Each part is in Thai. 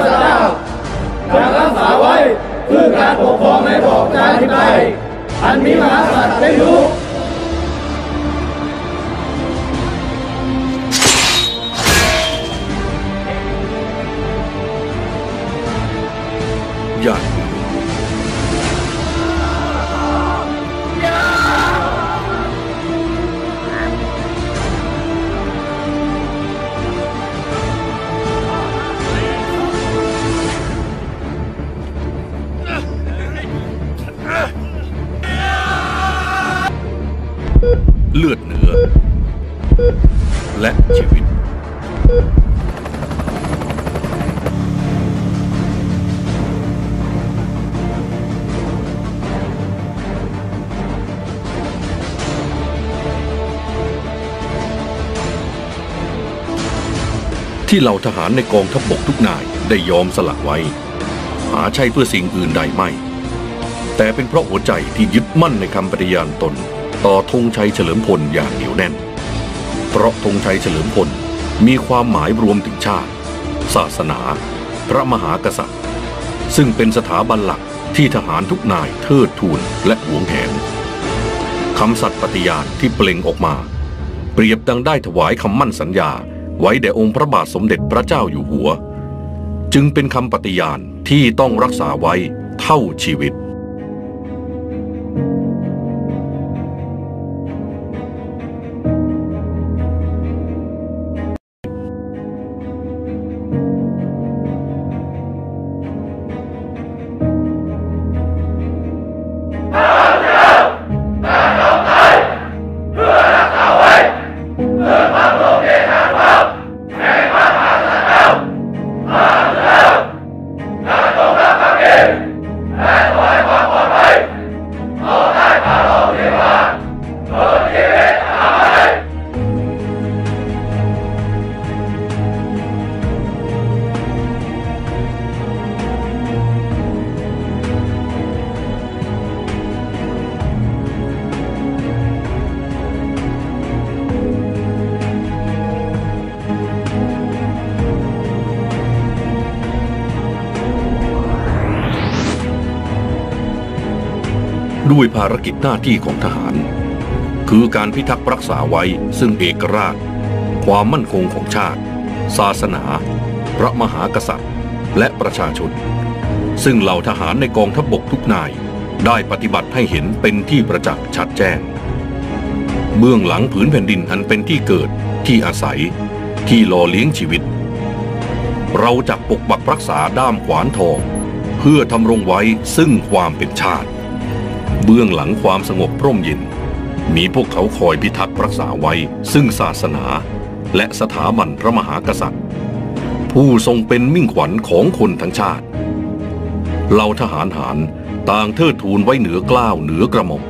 พระเจ้าจะรักษาไว้เพื่อการปกครองในระบอบประชาธิปไตยอันมีมหากษัตริย์เป็นลูก ที่เหล่าทหารในกองทัพบกทุกนายได้ยอมสละไว้ หาใช่เพื่อสิ่งอื่นใดไม่ แต่เป็นเพราะหัวใจที่ยึดมั่นในคำปฏิญาณตน ต่อธงชัยเฉลิมพลอย่างเหนียวแน่น เพราะธงชัยเฉลิมพลมีความหมายรวมถึงชาติ ศาสนา พระมหากษัตริย์ ซึ่งเป็นสถาบันหลักที่ทหารทุกนายเทิดทูนและหวงแหนคำสัตย์ปฏิญาณที่เปล่งออกมา เปรียบดังได้ถวายคำมั่นสัญญา ไว้แด่องค์พระบาทสมเด็จพระเจ้าอยู่หัว จึงเป็นคำปฏิญาณที่ต้องรักษาไว้เท่าชีวิต ด้วยภารกิจหน้าที่ของทหาร คือการพิทักษ์รักษาไว้ซึ่งเอกราช ความมั่นคงของชาติ ศาสนา พระมหากษัตริย์ และประชาชน ซึ่งเหล่าทหารในกองทัพบกทุกนายได้ปฏิบัติให้เห็นเป็นที่ประจักษ์ชัดแจ้ง เบื้องหลังผืนแผ่นดินอันเป็นที่เกิดที่อาศัย ที่หล่อเลี้ยงชีวิต เราจะปกปักรักษาด้ามขวานทอง เพื่อทำรงไว้ซึ่งความเป็นชาติ เบื้องหลังความสงบร่มเย็น มีพวกเขาคอยพิทักษ์รักษาไว้ซึ่งศาสนา และสถาบันพระมหากษัตริย์ ผู้ทรงเป็นมิ่งขวัญของคนทั้งชาติเหล่าทหารหารต่างเทิดทูนไว้เหนือกล้าวเหนือกระหม่อม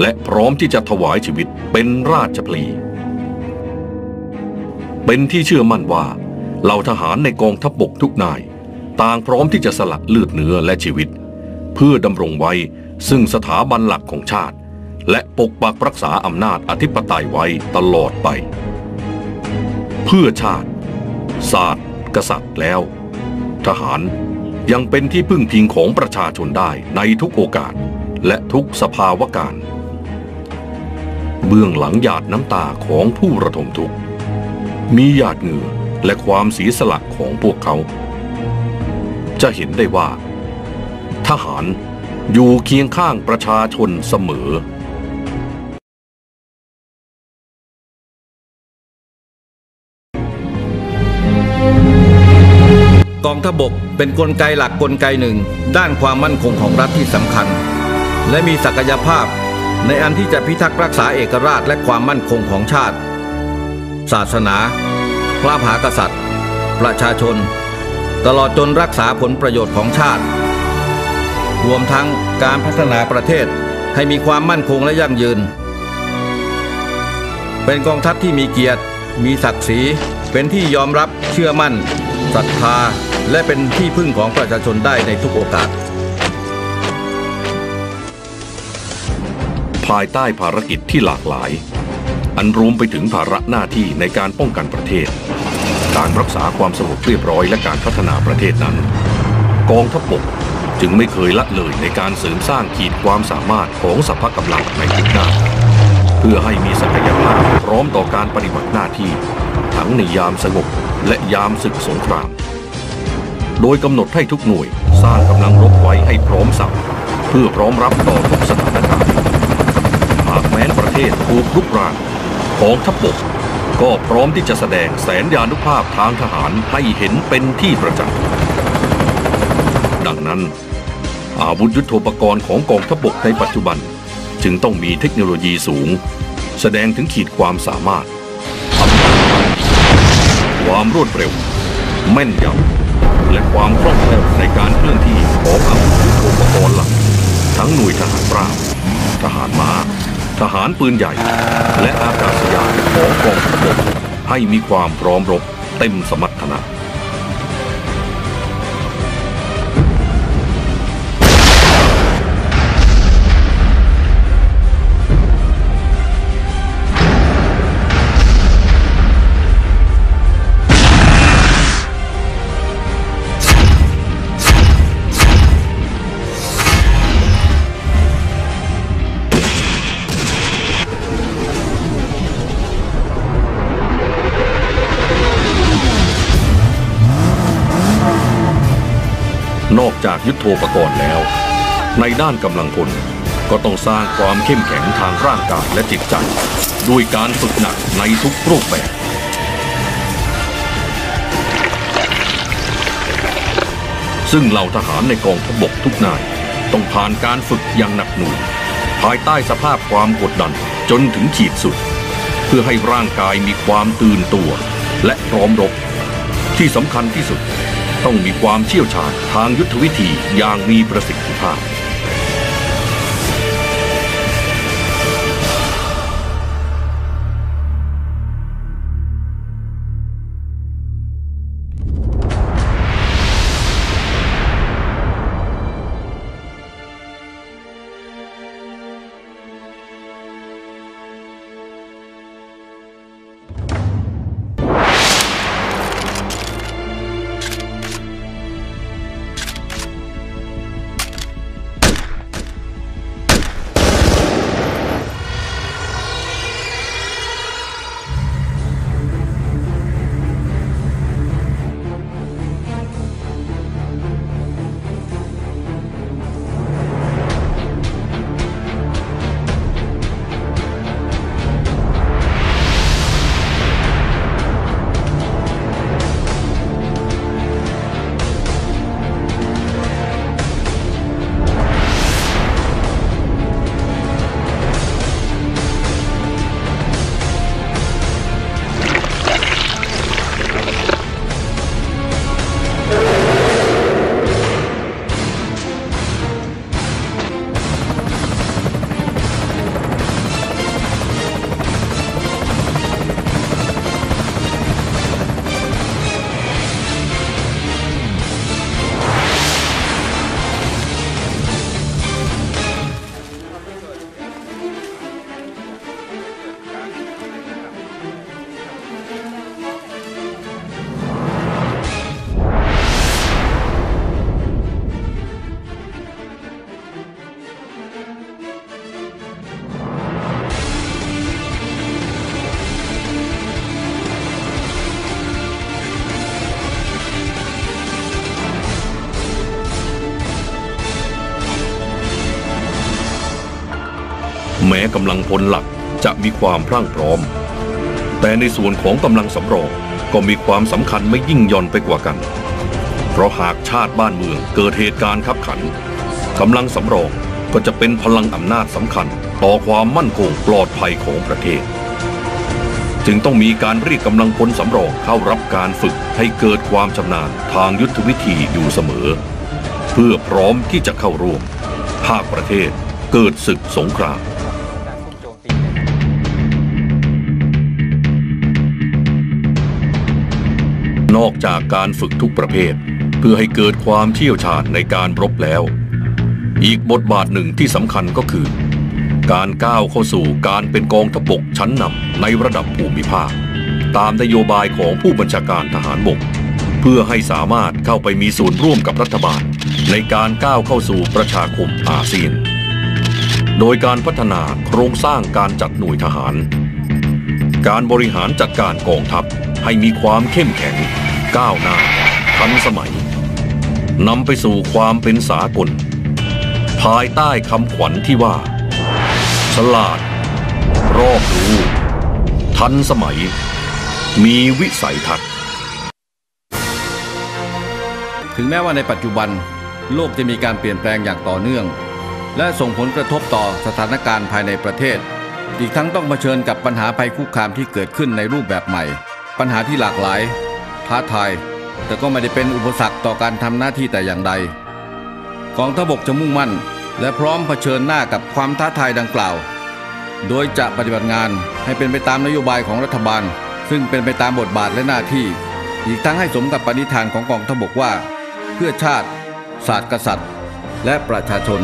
และพร้อมที่จะถวายชีวิตเป็นราชพลี เป็นที่เชื่อมั่นว่าเหล่าทหารในกองทัพบบกทุกนาย ต่างพร้อมที่จะสละเลือดเนื้อและชีวิต เพื่อดำรงไว้ ซึ่งสถาบันหลักของชาติ และปกปักรักษาอำนาจอธิปไตยไว้ตลอดไป เพื่อชาติ ศาสตร์ กษัตริย์แล้ว ทหารยังเป็นที่พึ่งพิงของประชาชนได้ในทุกโอกาสและทุกสภาวะการ เบื้องหลังหยาดน้ำตาของผู้ระทมทุกข์ มีหยาดเหงื่อและความเสียสละของพวกเขา จะเห็นได้ว่า ทหาร อยู่เคียงข้างประชาชนเสมอกองทพบกเป็นนกลไกหลักกลไกหนึ่ง ด้านความมั่นคงของรัฐที่สำคัญ และมีศักยภาพในอันที่จะพิทักษ์รักษาเอกราชและความมั่นคงของชาติ ศาสนา พระมหากษัตริย์ ประชาชน ตลอดจนรักษาผลประโยชน์ของชาติ รวมทั้งการพัฒนาประเทศให้มีความมั่นคงและยั่งยืน เป็นกองทัพที่มีเกียรติ มีศักดิ์ศรี เป็นที่ยอมรับเชื่อมั่นศรัทธา และเป็นที่พึ่งของประชาชนได้ในทุกโอกาส ภายใต้ภารกิจที่หลากหลาย อันรวมไปถึงภาระหน้าที่ในการป้องกันประเทศ การรักษาความสงบเรียบร้อยและการพัฒนาประเทศนั้น กองทัพบก จึงไม่เคยละเลยในการเสริมสร้างขีดความสามารถของสภากำลังในทุกด้านเพื่อให้มีศักยภาพพร้อมต่อการปฏิบัติหน้าที่ ทั้งในยามสงบและยามศึกสงคราม โดยกำหนดให้ทุกหน่วยสร้างกำลังรบไว้ให้พร้อมสับเพื่อพร้อมรับต่อทุกสถานการณ์หากแม้นประเทศถูกรุกรานกองทัพบกก็พร้อมที่จะแสดงแสนยานุภาพทางทหารให้เห็นเป็นที่ประจักษ์ดังนั้น อาวุธยุโทโธปกรณ์ของกองทัพบกในปัจจุบัน จึงต้องมีเทคโนโลยีสูง แสดงถึงขีดความสามารถความรวดเร็ว แม่นยำและความคล่องแคล่วในการเคลื่อนที่ของอาวุธยุโทโธปกรณ์หลัก ทั้งหน่วยทหารราบทหารม้า ทหารปืนใหญ่ และอากาศยานของกองทัพบกให้มีความพร้อมรบเต็มสมรรถนะ จากยุทโธปกรณ์แล้ว ในด้านกำลังพลก็ต้องสร้างความเข้มแข็งทางร่างกายและจิตใจ ด้วยการฝึกหนักในทุกรูปแบบซึ่งเหล่าทหารในกองทัพบกทุกนาย ต้องผ่านการฝึกอย่างหนักหน่วงภายใต้สภาพความกดดันจนถึงขีดสุด เพื่อให้ร่างกายมีความตื่นตัว และพร้อมรบ ที่สำคัญที่สุด ต้องมีความเชี่ยวชาญทางยุทธวิธีอย่างมีประสิทธิภาพ แม้กำลังพลหลักจะมีความพรั่งพร้อม แต่ในส่วนของกำลังสำรองก็มีความสำคัญไม่ยิ่งย่อนไปกว่ากัน เพราะหากชาติบ้านเมืองเกิดเหตุการณ์ขับขันกำลังสำรองก็จะเป็นพลังอำนาจสำคัญต่อความมั่นคงปลอดภัยของประเทศ จึงต้องมีการเรียกกำลังพลสำรองเข้ารับการฝึกให้เกิดความชำนาญทางยุทธวิธีอยู่เสมอ เพื่อพร้อมที่จะเข้าร่วมหากประเทศเกิดศึกสงคราม นอกจากการฝึกทุกประเภท เพื่อให้เกิดความเชี่ยวชาญในการรบแล้ว อีกบทบาทหนึ่งที่สำคัญก็คือ การก้าวเข้าสู่การเป็นกองทพบกชั้นนำในระดับภูมิภาค ตามนโยบายของผู้บัญชาการทหารบก เพื่อให้สามารถเข้าไปมีส่วนร่วมกับรัฐบาล ในการก้าวเข้าสู่ประชาคมอาเซียน โดยการพัฒนาโครงสร้างการจัดหน่วยทหาร การบริหารจัดการกองทัพให้มีความเข้มแข็ง ก้าวหน้าทันสมัยนำไปสู่ความเป็นสากล ภายใต้คำขวัญที่ว่า ฉลาด รอบรู้ ทันสมัย มีวิสัยทัศน์ ถึงแม้ว่าในปัจจุบัน โลกจะมีการเปลี่ยนแปลงอย่างต่อเนื่อง และส่งผลกระทบต่อสถานการณ์ภายในประเทศ อีกทั้งต้องเผชิญกับปัญหาภัยคุกคามที่เกิดขึ้นในรูปแบบใหม่ ปัญหาที่หลากหลาย ท้าทาย แต่ก็ไม่ได้เป็นอุปสรรคต่อการทำหน้าที่แต่อย่างใด กองทัพบกจะมุ่งมั่น และพร้อมเผชิญหน้ากับความท้าทายดังกล่าว โดยจะปฏิบัติงานให้เป็นไปตามนโยบายของรัฐบาล ซึ่งเป็นไปตามบทบาทและหน้าที่ อีกทั้งให้สมกับปณิธานของกองทัพบกว่า เพื่อชาติ ศาสตร์กษัตริย์ และประชาชน